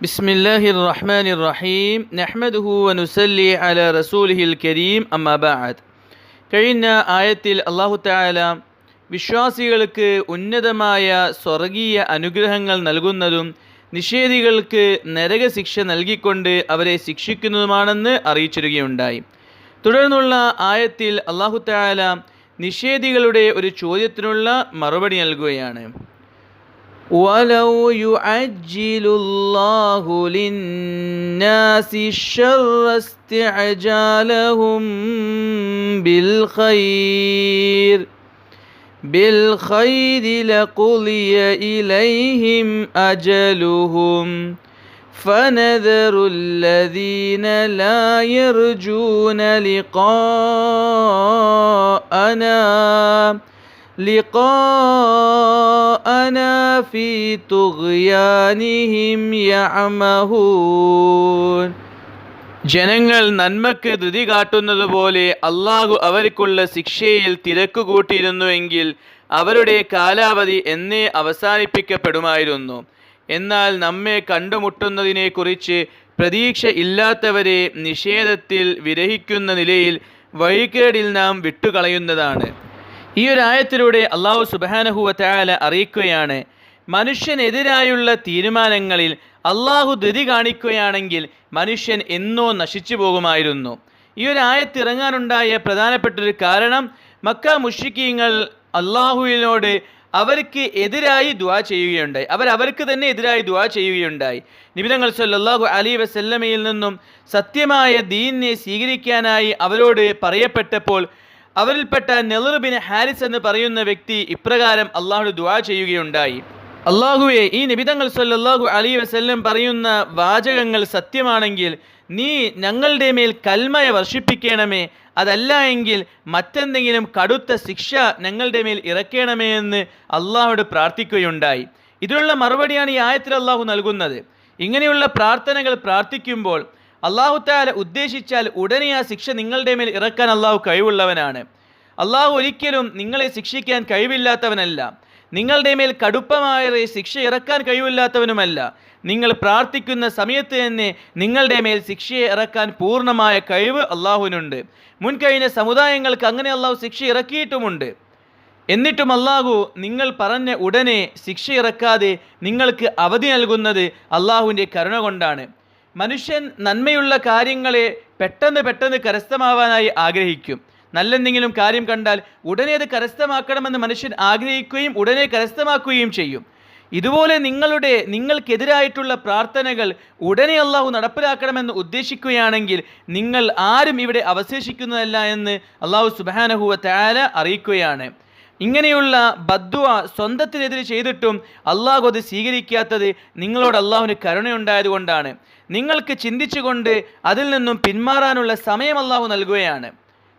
بسم الله الرحمن الرحيم نحمده ونسلي على رسوله الكريم أما بعد കഴിഞ്ഞ ആയത്തിൽ അള്ളാഹു താല വിശ്വാസികൾക്ക് ഉന്നതമായ സ്വർഗീയ അനുഗ്രഹങ്ങൾ നൽകുന്നതും നിഷേധികൾക്ക് നരകശിക്ഷ നൽകിക്കൊണ്ട് അവരെ ശിക്ഷിക്കുന്നതുമാണെന്ന് അറിയിച്ചിരുകയുണ്ടായി തുടർന്നുള്ള ആയത്തിൽ അള്ളാഹു താല നിഷേധികളുടെ ഒരു ചോദ്യത്തിനുള്ള മറുപടി നൽകുകയാണ് ولو يعجل الله للناس الشر استعجالهم بالخير بالخير لقضي إليهم أجلهم فنذر الذين لا يرجون لقاءنا لقاءنا في طغيانهم يعمهون ജനങ്ങൾ നന്മക്ക് ധൃതി കാട്ടുന്നത് പോലെ അള്ളാഹു അവർക്കുള്ള ശിക്ഷയിൽ തിരക്ക് കൂട്ടിയിരുന്നുവെങ്കിൽ അവരുടെ കാലാവധി എന്നേ അവസാനിപ്പിക്കപ്പെടുമായിരുന്നു എന്നാൽ നമ്മെ കണ്ടുമുട്ടുന്നതിനെക്കുറിച്ച് പ്രതീക്ഷ ഇല്ലാത്തവരെ നിഷേധത്തിൽ വിരഹിക്കുന്ന നിലയിൽ വഴികേടിൽ നാം വിട്ടുകളയുന്നതാണ് ഈ ഒരു ആയത്തിലൂടെ അള്ളാഹു സുബാനഹുവ താല അറിയിക്കുകയാണ് മനുഷ്യനെതിരായുള്ള തീരുമാനങ്ങളിൽ അള്ളാഹു ധൃതി കാണിക്കുകയാണെങ്കിൽ മനുഷ്യൻ എന്നോ നശിച്ചു പോകുമായിരുന്നു. ഈ ഒരു ആയത്തിറങ്ങാനുണ്ടായ പ്രധാനപ്പെട്ടൊരു കാരണം മക്ക മുഷിക്കീങ്ങൾ അള്ളാഹുവിനോട് അവർക്ക് എതിരായി ദുവാ ചെയ്യുകയുണ്ടായി. അവർ അവർക്ക് തന്നെ എതിരായി ദുവാ ചെയ്യുകയുണ്ടായി. നിബിതങ്ങൾ സല്ലാഹു അലി വസല്ലമയിൽ നിന്നും സത്യമായ ദീനിനെ സ്വീകരിക്കാനായി അവരോട് പറയപ്പെട്ടപ്പോൾ അവരിൽപ്പെട്ട നെലറുബിൻ ഹാരിസ് എന്ന് പറയുന്ന വ്യക്തി ഇപ്രകാരം അള്ളാഹുട് ദുവാ ചെയ്യുകയുണ്ടായി. അള്ളാഹുവെ ഈ നിബിതങ്ങൾ സല്ലല്ലാഹു അലി വസ്ല്ലം പറയുന്ന വാചകങ്ങൾ സത്യമാണെങ്കിൽ നീ ഞങ്ങളുടെ മേൽ കൽമയ വർഷിപ്പിക്കണമേ അതല്ല എങ്കിൽ മറ്റെന്തെങ്കിലും കടുത്ത ശിക്ഷ ഞങ്ങളുടെ മേൽ ഇറക്കണമേ എന്ന് അള്ളാഹുട് പ്രാർത്ഥിക്കുകയുണ്ടായി. ഇതിനുള്ള മറുപടിയാണ് ഈ ആയത്തിൽ അള്ളാഹു നൽകുന്നത്. ഇങ്ങനെയുള്ള പ്രാർത്ഥനകൾ പ്രാർത്ഥിക്കുമ്പോൾ അള്ളാഹു താല ഉദ്ദേശിച്ചാൽ ഉടനെ ആ ശിക്ഷ നിങ്ങളുടെ മേൽ ഇറക്കാൻ അള്ളാഹു കഴിവുള്ളവനാണ്. അള്ളാഹു ഒരിക്കലും നിങ്ങളെ ശിക്ഷിക്കാൻ കഴിവില്ലാത്തവനല്ല. നിങ്ങളുടെ മേൽ കടുപ്പമായ ശിക്ഷ ഇറക്കാൻ കഴിവില്ലാത്തവനുമല്ല. നിങ്ങൾ പ്രാർത്ഥിക്കുന്ന സമയത്ത് തന്നെ നിങ്ങളുടെ മേൽ ശിക്ഷയെ ഇറക്കാൻ പൂർണമായ കഴിവ് അള്ളാഹുവിനുണ്ട് മുൻകഴിഞ്ഞ സമുദായങ്ങൾക്ക് അങ്ങനെ അള്ളാഹു ശിക്ഷ ഇറക്കിയിട്ടുമുണ്ട്. എന്നിട്ടും അള്ളാഹു നിങ്ങൾ പറഞ്ഞ ഉടനെ ശിക്ഷ ഇറക്കാതെ നിങ്ങൾക്ക് അവധി നൽകുന്നത് അള്ളാഹുവിന്റെ കരുണ കൊണ്ടാണ്. മനുഷ്യൻ നന്മയുള്ള കാര്യങ്ങളെ പെട്ടെന്ന് പെട്ടെന്ന് കരസ്ഥമാവാനായി ആഗ്രഹിക്കും. നല്ലെന്തെങ്കിലും കാര്യം കണ്ടാൽ ഉടനെ അത് കരസ്ഥമാക്കണമെന്ന് മനുഷ്യൻ ആഗ്രഹിക്കുകയും ഉടനെ കരസ്ഥമാക്കുകയും ചെയ്യും. ഇതുപോലെ നിങ്ങളുടെ നിങ്ങൾക്കെതിരായിട്ടുള്ള പ്രാർത്ഥനകൾ ഉടനെ അള്ളാഹു നടപ്പിലാക്കണമെന്ന് ഉദ്ദേശിക്കുകയാണെങ്കിൽ നിങ്ങൾ ആരും ഇവിടെ അവശേഷിക്കുന്നതല്ല എന്ന് അള്ളാഹു സുബാനഹുവ താര അറിയിക്കുകയാണ്. ഇങ്ങനെയുള്ള ബദ്വ സ്വന്തത്തിനെതിരെ ചെയ്തിട്ടും അള്ളാഹു അത് സ്വീകരിക്കാത്തത് നിങ്ങളോട് അള്ളാഹുവിന് കരുണയുണ്ടായതുകൊണ്ടാണ്. നിങ്ങൾക്ക് ചിന്തിച്ചുകൊണ്ട് അതിൽ നിന്നും പിന്മാറാനുള്ള സമയം അള്ളാഹു നൽകുകയാണ്.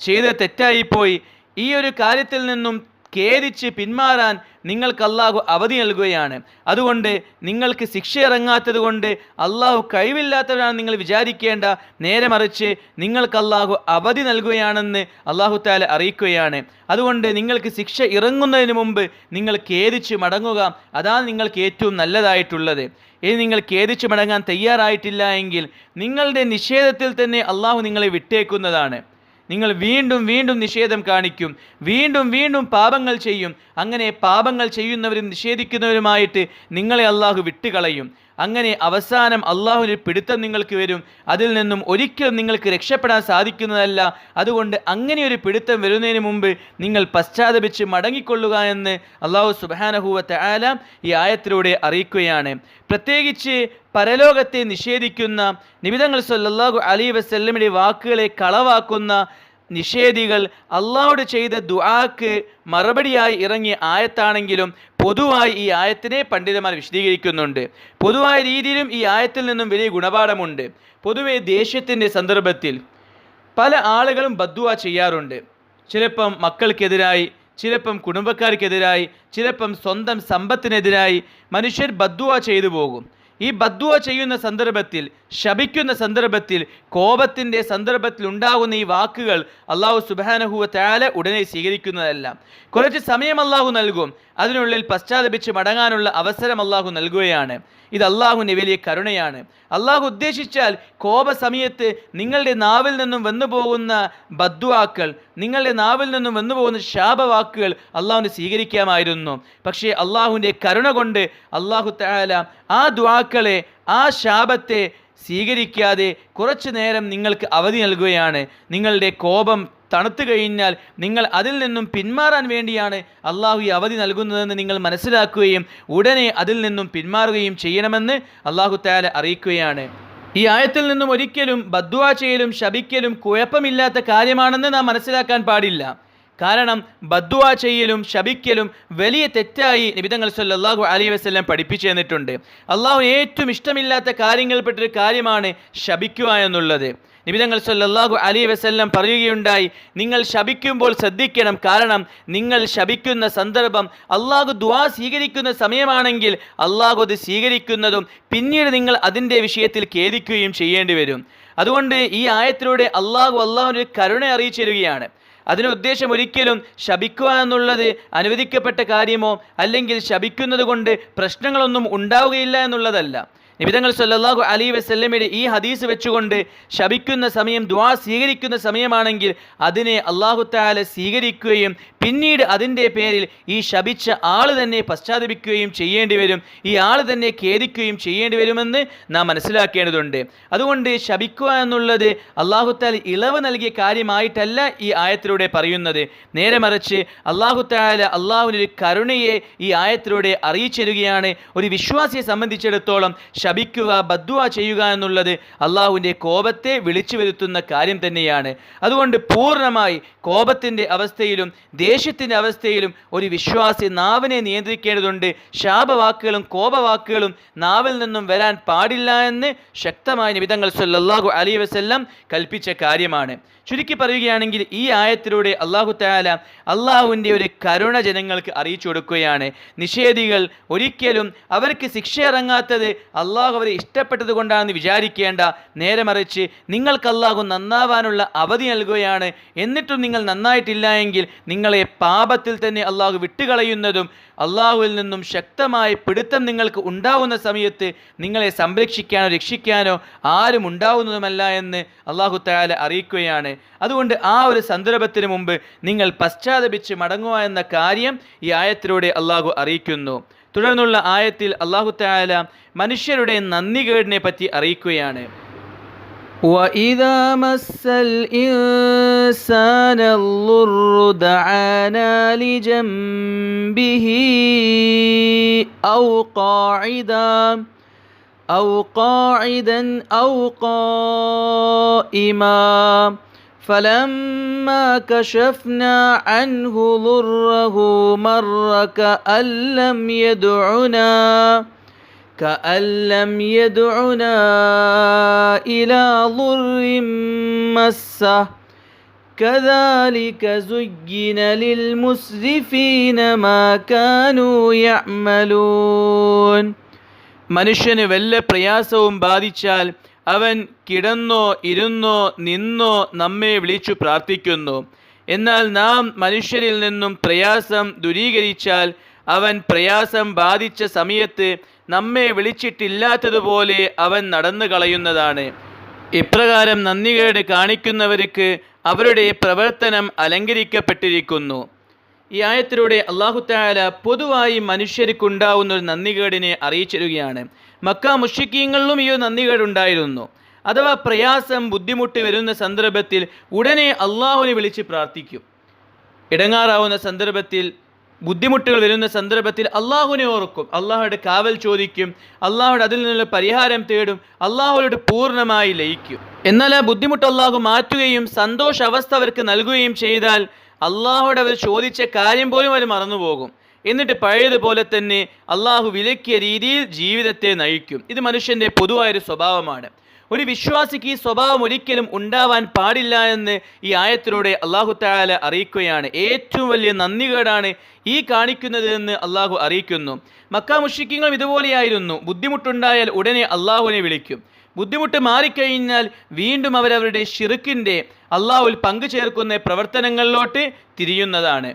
ചെയ്ത് തെറ്റായിപ്പോയി. ഈ ഒരു കാര്യത്തിൽ നിന്നും ഖേദിച്ച് പിന്മാറാൻ നിങ്ങൾക്ക് അള്ളാഹു അവധി നൽകുകയാണ്. അതുകൊണ്ട് നിങ്ങൾക്ക് ശിക്ഷ ഇറങ്ങാത്തത് കൊണ്ട് അള്ളാഹു കഴിവില്ലാത്തവരാണ് നിങ്ങൾ വിചാരിക്കേണ്ട. നേരെ മറിച്ച് നിങ്ങൾക്ക് അള്ളാഹു അവധി നൽകുകയാണെന്ന് അള്ളാഹു താല അറിയിക്കുകയാണ്. അതുകൊണ്ട് നിങ്ങൾക്ക് ശിക്ഷ ഇറങ്ങുന്നതിന് മുമ്പ് നിങ്ങൾ ഖേദിച്ച് മടങ്ങുക. അതാണ് നിങ്ങൾക്ക് ഏറ്റവും നല്ലതായിട്ടുള്ളത്. ഇനി നിങ്ങൾ ഖേദിച്ച് മടങ്ങാൻ തയ്യാറായിട്ടില്ല എങ്കിൽ നിങ്ങളുടെ നിഷേധത്തിൽ തന്നെ അള്ളാഹു നിങ്ങളെ വിട്ടേക്കുന്നതാണ്. നിങ്ങൾ വീണ്ടും വീണ്ടും നിഷേധം കാണിക്കും. വീണ്ടും വീണ്ടും പാപങ്ങൾ ചെയ്യും. അങ്ങനെ പാപങ്ങൾ ചെയ്യുന്നവരും നിഷേധിക്കുന്നവരുമായിട്ട് നിങ്ങളെ അള്ളാഹു വിട്ടുകളയും. അങ്ങനെ അവസാനം അള്ളാഹുവിന് പിടുത്തം നിങ്ങൾക്ക് വരും. അതിൽ നിന്നും ഒരിക്കലും നിങ്ങൾക്ക് രക്ഷപ്പെടാൻ സാധിക്കുന്നതല്ല. അതുകൊണ്ട് അങ്ങനെ ഒരു പിടുത്തം വരുന്നതിന് മുമ്പ് നിങ്ങൾ പശ്ചാത്തപിച്ച് മടങ്ങിക്കൊള്ളുക എന്ന് അള്ളാഹു സുബാനഹുവത്തെ ആലാം ഈ ആയത്തിലൂടെ അറിയിക്കുകയാണ്. പ്രത്യേകിച്ച് പരലോകത്തെ നിഷേധിക്കുന്ന നിമിതങ്ങൾ സല്ലാഹു അലി വസ്ല്ലമിന്റെ വാക്കുകളെ കളവാക്കുന്ന നിഷേധികൾ അള്ളാഹോട് ചെയ്ത ദുആക്ക് മറുപടിയായി ഇറങ്ങിയ ആയത്താണെങ്കിലും പൊതുവായി ഈ ആയത്തിനെ പണ്ഡിതന്മാർ വിശദീകരിക്കുന്നുണ്ട്. പൊതുവായ രീതിയിലും ഈ ആയത്തിൽ നിന്നും വലിയ ഗുണപാഠമുണ്ട്. പൊതുവെ ദേഷ്യത്തിന്റെ സന്ദർഭത്തിൽ പല ആളുകളും ബദ്വ ചെയ്യാറുണ്ട്. ചിലപ്പം മക്കൾക്കെതിരായി ചിലപ്പം കുടുംബക്കാർക്കെതിരായി ചിലപ്പം സ്വന്തം സമ്പത്തിനെതിരായി മനുഷ്യർ ബദ്വ ചെയ്തു പോകും. ഈ ബദ്വ ചെയ്യുന്ന സന്ദർഭത്തിൽ ശപിക്കുന്ന സന്ദർഭത്തിൽ കോപത്തിന്റെ സന്ദർഭത്തിൽ ഉണ്ടാകുന്ന ഈ വാക്കുകൾ അള്ളാഹു സുബാനഹുവ താല ഉടനെ സ്വീകരിക്കുന്നതല്ല. കുറച്ച് സമയം അള്ളാഹു നൽകും. അതിനുള്ളിൽ പശ്ചാത്തപിച്ച് മടങ്ങാനുള്ള അവസരം അള്ളാഹു നൽകുകയാണ്. ഇത് അള്ളാഹുവിന്റെ വലിയ കരുണയാണ്. അള്ളാഹു ഉദ്ദേശിച്ചാൽ കോപ സമയത്ത് നിങ്ങളുടെ നാവിൽ നിന്നും വന്നു പോകുന്ന ബദ്വാക്കൾ നിങ്ങളുടെ നാവിൽ നിന്നും വന്നു പോകുന്ന ശാപവാക്കുകൾ അള്ളാഹുവിന് സ്വീകരിക്കാമായിരുന്നു. പക്ഷേ അള്ളാഹുവിന്റെ കരുണ കൊണ്ട് അള്ളാഹു താല ആ ദ്വാക്കളെ ആ ശാപത്തെ സ്വീകരിക്കാതെ കുറച്ചു നേരം നിങ്ങൾക്ക് അവധി നൽകുകയാണ്. നിങ്ങളുടെ കോപം തണുത്തു കഴിഞ്ഞാൽ നിങ്ങൾ അതിൽ നിന്നും പിന്മാറാൻ വേണ്ടിയാണ് അള്ളാഹു ഈ അവധി നൽകുന്നതെന്ന് നിങ്ങൾ മനസ്സിലാക്കുകയും ഉടനെ അതിൽ നിന്നും പിന്മാറുകയും ചെയ്യണമെന്ന് അള്ളാഹു താല അറിയിക്കുകയാണ്. ഈ ആയത്തിൽ നിന്നും ഒരിക്കലും ബദ്വാ ചെയ്യലും ശപിക്കലും കുഴപ്പമില്ലാത്ത കാര്യമാണെന്ന് നാം മനസ്സിലാക്കാൻ പാടില്ല. കാരണം ബദ്വാ ചെയ്യലും ശപിക്കലും വലിയ തെറ്റായി നിബിതങ്ങൾ സല്ലല്ലാഹു അലൈഹി വസല്ലം പഠിപ്പിച്ചു തന്നിട്ടുണ്ട്. അള്ളാഹു ഏറ്റവും ഇഷ്ടമില്ലാത്ത കാര്യങ്ങളിൽപ്പെട്ടൊരു കാര്യമാണ് ശപിക്കുക എന്നുള്ളത്. നിബിതങ്ങൾ സല്ലാഹു അലി വസല്ലം പറയുകയുണ്ടായി നിങ്ങൾ ശപിക്കുമ്പോൾ ശ്രദ്ധിക്കണം. കാരണം നിങ്ങൾ ശപിക്കുന്ന സന്ദർഭം അള്ളാഹു ദുആ സ്വീകരിക്കുന്ന സമയമാണെങ്കിൽ അള്ളാഹു അത് സ്വീകരിക്കുന്നതും പിന്നീട് നിങ്ങൾ അതിന്റെ വിഷയത്തിൽ ഖേദിക്കുകയും ചെയ്യേണ്ടി വരും. അതുകൊണ്ട് ഈ ആയത്തിലൂടെ അള്ളാഹു അള്ളാഹുവിന്റെ കരുണ അറിയിച്ചു തരികയാണ്. അതിന് ഉദ്ദേശം ഒരിക്കലും ശപിക്കുക എന്നുള്ളത് അനുവദിക്കപ്പെട്ട കാര്യമോ അല്ലെങ്കിൽ ശപിക്കുന്നത് കൊണ്ട് പ്രശ്നങ്ങളൊന്നും ഉണ്ടാവുകയില്ല എന്നുള്ളതല്ല. നിബിതങ്ങൾ സല്ലാഹു അലി വസല്ലമയുടെ ഈ ഹദീസ് വെച്ചുകൊണ്ട് ശപിക്കുന്ന സമയം ദുആ സ്വീകരിക്കുന്ന സമയമാണെങ്കിൽ അതിനെ അള്ളാഹു താല സ്വീകരിക്കുകയും പിന്നീട് അതിന്റെ പേരിൽ ഈ ശപിച്ച ആൾ തന്നെ പശ്ചാത്തപിക്കുകയും ചെയ്യേണ്ടി വരും. ഈ ആൾ തന്നെ ഖേദിക്കുകയും ചെയ്യേണ്ടി വരുമെന്ന് നാം മനസ്സിലാക്കേണ്ടതുണ്ട്. അതുകൊണ്ട് ശപിക്കുക എന്നുള്ളത് അള്ളാഹു താല ഇളവ് നൽകിയ കാര്യമായിട്ടല്ല ഈ ആയത്തിലൂടെ പറയുന്നത്. നേരെ മറിച്ച് അള്ളാഹു താല അള്ളാഹുവിനൊരു കരുണയെ ഈ ആയത്തിലൂടെ അറിയിച്ചിരുകയാണ്. ഒരു വിശ്വാസിയെ സംബന്ധിച്ചിടത്തോളം ശപിക്കുക ബദ്വ ചെയ്യുക എന്നുള്ളത് അള്ളാഹുവിന്റെ കോപത്തെ വിളിച്ചു വരുത്തുന്ന കാര്യം തന്നെയാണ്. അതുകൊണ്ട് പൂർണമായി കോപത്തിന്റെ അവസ്ഥയിലും ദേഷ്യത്തിന്റെ അവസ്ഥയിലും ഒരു വിശ്വാസി നാവിനെ നിയന്ത്രിക്കേണ്ടതുണ്ട്. ശാപവാക്കുകളും കോപവാക്കുകളും നാവിൽ നിന്നും വരാൻ പാടില്ല എന്ന് ശക്തമായ നിബിതങ്ങൾ സല്ലാഹു അലി വസ്ല്ലാം കൽപ്പിച്ച കാര്യമാണ്. ചുരുക്കി പറയുകയാണെങ്കിൽ ഈ ആയത്തിലൂടെ അള്ളാഹു താല അള്ളാഹുവിന്റെ ഒരു കരുണ ജനങ്ങൾക്ക് അറിയിച്ചു കൊടുക്കുകയാണ്. നിഷേധികൾ ഒരിക്കലും അവർക്ക് ശിക്ഷ ഇറങ്ങാത്തത് അവരെ ഇഷ്ടപ്പെട്ടത് കൊണ്ടാണെന്ന് വിചാരിക്കേണ്ട. നേരെ മറിച്ച് നിങ്ങൾക്ക് അള്ളാഹു നന്നാവാനുള്ള അവധി നൽകുകയാണ്. എന്നിട്ടും നിങ്ങൾ നന്നായിട്ടില്ല എങ്കിൽ നിങ്ങളെ പാപത്തിൽ തന്നെ അള്ളാഹു വിട്ടുകളയുന്നതും അള്ളാഹുവിൽ നിന്നും ശക്തമായ പിടുത്തം നിങ്ങൾക്ക് ഉണ്ടാകുന്ന സമയത്ത് നിങ്ങളെ സംരക്ഷിക്കാനോ രക്ഷിക്കാനോ ആരും ഉണ്ടാവുന്നതുമല്ല എന്ന് അള്ളാഹു തയാല അറിയിക്കുകയാണ്. അതുകൊണ്ട് ആ ഒരു സന്ദർഭത്തിന് മുമ്പ് നിങ്ങൾ പശ്ചാത്തപിച്ച് മടങ്ങുക എന്ന കാര്യം ഈ ആയത്തിലൂടെ അള്ളാഹു അറിയിക്കുന്നു. തുടർന്നുള്ള ആയത്തിൽ അള്ളാഹു താല മനുഷ്യരുടെ നന്ദികേടിനെ പറ്റി അറിയിക്കുകയാണ് وإذا مس الإنسان الضر دعانا لجنبه أو قاعدا أو قاعدا أو قائما فلما كشفنا عنه ضره مر كأن لم يدعنا كأن لم يدعنا إلى ضر مسه كذلك زين للمسرفين ما كانوا يعملون മനുഷ്യന് വല്ല പ്രയാസവും ബാധിച്ചാൽ അവൻ കിടന്നോ ഇരുന്നോ നിന്നോ നമ്മെ വിളിച്ചു പ്രാർത്ഥിക്കുന്നു. എന്നാൽ നാം മനുഷ്യരിൽ നിന്നും പ്രയാസം ദുരീകരിച്ചാൽ അവൻ പ്രയാസം ബാധിച്ച സമയത്ത് നമ്മെ വിളിച്ചിട്ടില്ലാത്തതുപോലെ അവൻ നടന്നു കളയുന്നതാണ്. ഇപ്രകാരം നന്ദികേട് കാണിക്കുന്നവർക്ക് അവരുടെ പ്രവർത്തനം അലങ്കരിക്കപ്പെട്ടിരിക്കുന്നു. ഈ ആയത്തിലൂടെ അള്ളാഹു താല പൊതുവായി മനുഷ്യർക്കുണ്ടാവുന്ന ഒരു നന്ദികേടിനെ അറിയിച്ചിരുകയാണ്. മക്ക മുഷിക്കീങ്ങളിലും ഈ ഒരു നന്ദികേടുണ്ടായിരുന്നു. അഥവാ പ്രയാസം ബുദ്ധിമുട്ട് വരുന്ന സന്ദർഭത്തിൽ ഉടനെ അള്ളാഹുവിനെ വിളിച്ച് പ്രാർത്ഥിക്കും. ഇടങ്ങാറാവുന്ന സന്ദർഭത്തിൽ ബുദ്ധിമുട്ടുകൾ വരുന്ന സന്ദർഭത്തിൽ അള്ളാഹുവിനെ ഓർക്കും. അള്ളാഹുയുടെ കാവൽ ചോദിക്കും. അള്ളാഹുടെ അതിൽ നിന്നുള്ള പരിഹാരം തേടും. അള്ളാഹുവിനോട് പൂർണമായി ലയിക്കും. എന്നാൽ ആ ബുദ്ധിമുട്ട് അള്ളാഹു മാറ്റുകയും സന്തോഷ അവസ്ഥ അവർക്ക് നൽകുകയും ചെയ്താൽ അള്ളാഹുടെ അവർ ചോദിച്ച കാര്യം പോലും അവർ മറന്നുപോകും. എന്നിട്ട് പഴയതുപോലെ തന്നെ അള്ളാഹു വിലക്കിയ രീതിയിൽ ജീവിതത്തെ നയിക്കും. ഇത് മനുഷ്യന്റെ പൊതുവായൊരു സ്വഭാവമാണ്. ഒരു വിശ്വാസിക്ക് ഈ സ്വഭാവം ഒരിക്കലും ഉണ്ടാവാൻ പാടില്ല എന്ന് ഈ ആയത്തിലൂടെ അള്ളാഹു താല അറിയിക്കുകയാണ്. ഏറ്റവും വലിയ നന്ദികേടാണ് ഈ കാണിക്കുന്നത് എന്ന് അള്ളാഹു അറിയിക്കുന്നു. മക്ക മുഷിക്കങ്ങളും ഇതുപോലെയായിരുന്നു. ബുദ്ധിമുട്ടുണ്ടായാൽ ഉടനെ അള്ളാഹുവിനെ വിളിക്കും. ബുദ്ധിമുട്ട് മാറിക്കഴിഞ്ഞാൽ വീണ്ടും അവരവരുടെ ഷിറുക്കിന്റെ അള്ളാഹുൽ പങ്കു ചേർക്കുന്ന പ്രവർത്തനങ്ങളിലോട്ട് തിരിയുന്നതാണ്.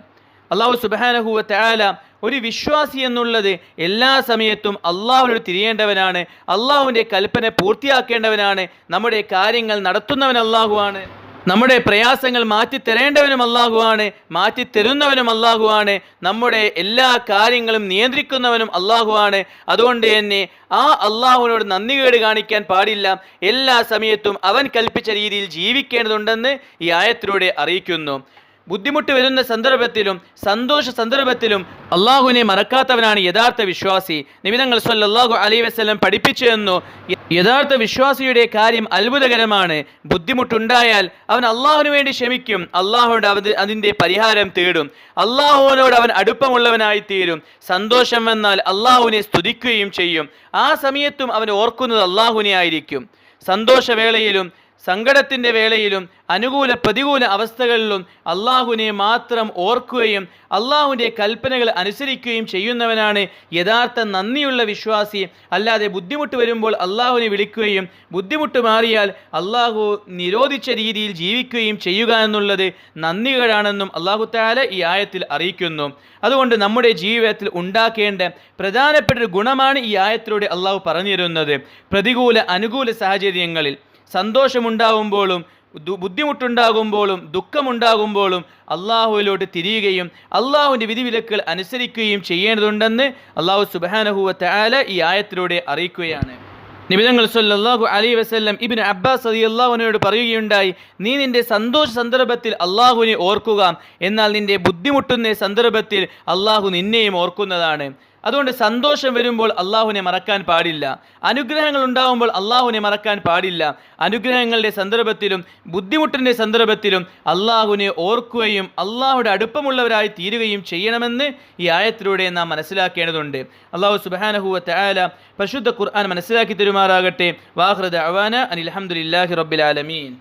അള്ളാഹു സുബാനഹുവ തയാല ഒരു വിശ്വാസി എന്നുള്ളത് എല്ലാ സമയത്തും അള്ളാഹുനോട് തിരിയേണ്ടവനാണ്. അള്ളാഹുവിന്റെ കൽപ്പന പൂർത്തിയാക്കേണ്ടവനാണ്. നമ്മുടെ കാര്യങ്ങൾ നടത്തുന്നവൻ അള്ളാഹുവാണ്. നമ്മുടെ പ്രയാസങ്ങൾ മാറ്റി തരേണ്ടവനും അള്ളാഹുവാണ് മാറ്റി തരുന്നവനും അള്ളാഹുവാണ് നമ്മുടെ എല്ലാ കാര്യങ്ങളും നിയന്ത്രിക്കുന്നവനും അള്ളാഹുവാണ് അതുകൊണ്ട് തന്നെ ആ അള്ളാഹുവിനോട് നന്ദികേട് കാണിക്കാൻ പാടില്ല. എല്ലാ സമയത്തും അവൻ കൽപ്പിച്ച രീതിയിൽ ജീവിക്കേണ്ടതുണ്ടെന്ന് ഈ ആയത്തിലൂടെ അറിയിക്കുന്നു. ബുദ്ധിമുട്ട് വരുന്ന സന്ദർഭത്തിലും സന്തോഷ സന്ദർഭത്തിലും അള്ളാഹുവിനെ മറക്കാത്തവനാണ് യഥാർത്ഥ വിശ്വാസി. നിമിതങ്ങൾ സ്വല്ലാഹു അലൈഹി വസല്ലം പഠിപ്പിച്ചു യഥാർത്ഥ വിശ്വാസിയുടെ കാര്യം അത്ഭുതകരമാണ്. ബുദ്ധിമുട്ടുണ്ടായാൽ അവൻ അള്ളാഹുവിന് വേണ്ടി ക്ഷമിക്കും. അള്ളാഹുവിനോട് അവന് അതിന്റെ പരിഹാരം തേടും. അള്ളാഹുവിനോട് അവൻ അടുപ്പമുള്ളവനായി തീരും. സന്തോഷം വന്നാൽ അള്ളാഹുവിനെ സ്തുതിക്കുകയും ചെയ്യും. ആ സമയത്തും അവൻ ഓർക്കുന്നത് അള്ളാഹുവിനെ ആയിരിക്കും. സന്തോഷവേളയിലും സങ്കടത്തിന്റെ വേളയിലും അനുകൂല പ്രതികൂല അവസ്ഥകളിലും അള്ളാഹുവിനെ മാത്രം ഓർക്കുകയും അള്ളാഹുവിന്റെ കൽപ്പനകൾ അനുസരിക്കുകയും ചെയ്യുന്നവനാണ് യഥാർത്ഥ നന്ദിയുള്ള വിശ്വാസി. അല്ലാതെ ബുദ്ധിമുട്ട് വരുമ്പോൾ അള്ളാഹുവിനെ വിളിക്കുകയും ബുദ്ധിമുട്ട് മാറിയാൽ അള്ളാഹു നിരോധിച്ച രീതിയിൽ ജീവിക്കുകയും ചെയ്യുക എന്നുള്ളത് നന്ദികളാണെന്നും അള്ളാഹു താല ഈ ആയത്തിൽ അറിയിക്കുന്നു. അതുകൊണ്ട് നമ്മുടെ ജീവിതത്തിൽ ഉണ്ടാക്കേണ്ട പ്രധാനപ്പെട്ട ഒരു ഗുണമാണ് ഈ ആയത്തിലൂടെ അള്ളാഹു പറഞ്ഞു തരുന്നത് പ്രതികൂല അനുകൂല സാഹചര്യങ്ങളിൽ സന്തോഷമുണ്ടാകുമ്പോഴും ബുദ്ധിമുട്ടുണ്ടാകുമ്പോഴും ദുഃഖമുണ്ടാകുമ്പോഴും അള്ളാഹുവിലോട്ട് തിരിയുകയും അള്ളാഹുവിന്റെ വിധിവിലക്കുകൾ അനുസരിക്കുകയും ചെയ്യേണ്ടതുണ്ടെന്ന് അള്ളാഹു സുബാനഹുവ തആല ഈ ആയത്തിലൂടെ അറിയിക്കുകയാണ്. നിബിതങ്ങൾ സല്ലാഹു അലൈഹി വസ്ല്ലം ഇബ്നു അബ്ബാസ് അലി അള്ളാഹുവിനോട് പറയുകയുണ്ടായി നീ നിന്റെ സന്തോഷ സന്ദർഭത്തിൽ അള്ളാഹുവിനെ ഓർക്കുക എന്നാൽ നിന്റെ ബുദ്ധിമുട്ടുന്ന സന്ദർഭത്തിൽ അള്ളാഹു നിന്നെയും ഓർക്കുന്നതാണ്. അതുകൊണ്ട് സന്തോഷം വരുമ്പോൾ അള്ളാഹുവിനെ മറക്കാൻ പാടില്ല. അനുഗ്രഹങ്ങൾ ഉണ്ടാകുമ്പോൾ അള്ളാഹുവിനെ മറക്കാൻ പാടില്ല. അനുഗ്രഹങ്ങളുടെ സന്ദർഭത്തിലും ബുദ്ധിമുട്ടിന്റെ സന്ദർഭത്തിലും അള്ളാഹുവിനെ ഓർക്കുകയും അള്ളാഹുടെ അടുപ്പമുള്ളവരായി തീരുകയും ചെയ്യണമെന്ന് ഈ ആയത്തിലൂടെ നാം മനസ്സിലാക്കേണ്ടതുണ്ട്. അള്ളാഹു സുബാനഹുവ തആല പരിശുദ്ധ ഖുർആൻ മനസ്സിലാക്കി തരുമാറാകട്ടെ. വാഹൃദ അവാന അനിൽ അഹമ്മദില്ലാഹി റബ്ബിൽ ആലമീൻ.